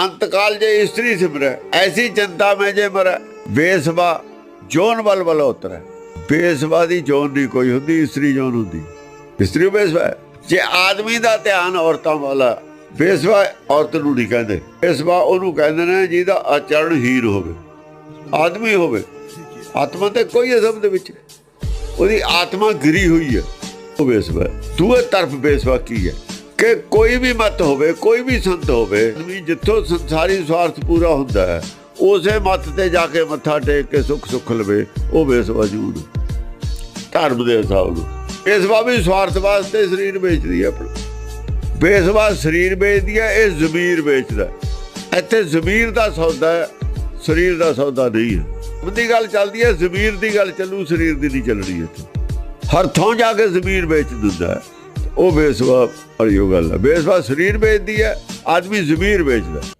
ਅੰਤਕਾਲ ਜੇ ਇਸਤਰੀ ਸਿਮਰੈ, ਐਸੀ ਚਿੰਤਾ ਮੈਂ ਜੇ ਮਰੈ। ਬੇਸਵਾ ਜੋਨ ਬਲ ਬਲ ਉਤਰੈ। ਬੇਸਵਾ ਦੀ ਜੋਨ ਨਹੀਂ ਕੋਈ ਹੁੰਦੀ, ਇਸਤਰੀ ਜੋਨ ਹੁੰਦੀ। ਇਸਤਰੀ ਬੇਸਵਾ ਜੇ ਆਦਮੀ ਦਾ ਧਿਆਨ ਔਰਤਾਂ ਵਾਲਾ ਬੇਸਵਾ ਔਰਤ ਨੂੰ ਨਹੀਂ ਕਹਿੰਦੇ। ਬੇਸਵਾ ਉਹਨੂੰ ਕਹਿੰਦੇ ਨੇ ਜਿਹਦਾ ਆਚਰਣ ਹੀਰ ਹੋਵੇ, ਆਦਮੀ ਹੋਵੇ। ਆਤਮਾ ਤੇ ਕੋਈ ਅਸਮ ਦੇ ਵਿੱਚ ਉਹਦੀ ਆਤਮਾ ਗਿਰੀ ਹੋਈ ਹੈ। ਉਹ ਬੇਸਵਾ ਦੂਏ ਤਰਫ ਬੇਸਵਾ ਕੀ ਹੈ? ਕਿ ਕੋਈ ਵੀ ਮਤ ਹੋਵੇ, ਕੋਈ ਵੀ ਸੰਤ ਹੋਵੇ ਆਦਮੀ ਜਿੱਥੋਂ ਸੰਸਾਰੀ ਸਵਾਰਥ ਪੂਰਾ ਹੁੰਦਾ ਹੈ, ਉਸੇ ਮਤ ਤੇ ਜਾ ਕੇ ਮੱਥਾ ਟੇਕ ਕੇ ਸੁੱਖ ਸੁੱਖ ਲਵੇ, ਉਹ ਬੇਸਵਾ ਜੂਨ ਧਰਮ ਦੇ ਹਿਸਾਬ ਨੂੰ ਬੇਸਵਾ ਵੀ ਸਵਾਰਥ ਵਾਸਤੇ ਸਰੀਰ ਵੇਚਦੀ ਹੈ ਆਪਣਾ। ਬੇਸਵਾ ਸਰੀਰ ਵੇਚਦੀ ਹੈ, ਇਹ ਜ਼ਮੀਰ ਵੇਚਦਾ ਇੱਥੇ ਜ਼ਮੀਰ ਦਾ ਸੌਦਾ ਹੈ, ਸਰੀਰ ਦਾ ਸੌਦਾ ਨਹੀਂ ਹੈ। ਉਹਦੀ ਗੱਲ ਚੱਲਦੀ ਹੈ, ਜ਼ਮੀਰ ਦੀ ਗੱਲ ਚੱਲੂ, ਸਰੀਰ ਦੀ ਨਹੀਂ ਚੱਲਣੀ ਇੱਥੇ। ਹਰ ਥਾਂ ਜਾ ਕੇ ਜ਼ਮੀਰ ਵੇਚ ਦਿੰਦਾ ਹੈ। ਉਹ ਬੇਸਵਾ ਵਾਲੀ ਉਹ ਗੱਲ ਹੈ ਬੇਸਵਾ ਸਰੀਰ ਵੇਚਦੀ ਹੈ ਆਦਮੀ ਜ਼ਮੀਰ ਵੇਚਦਾ।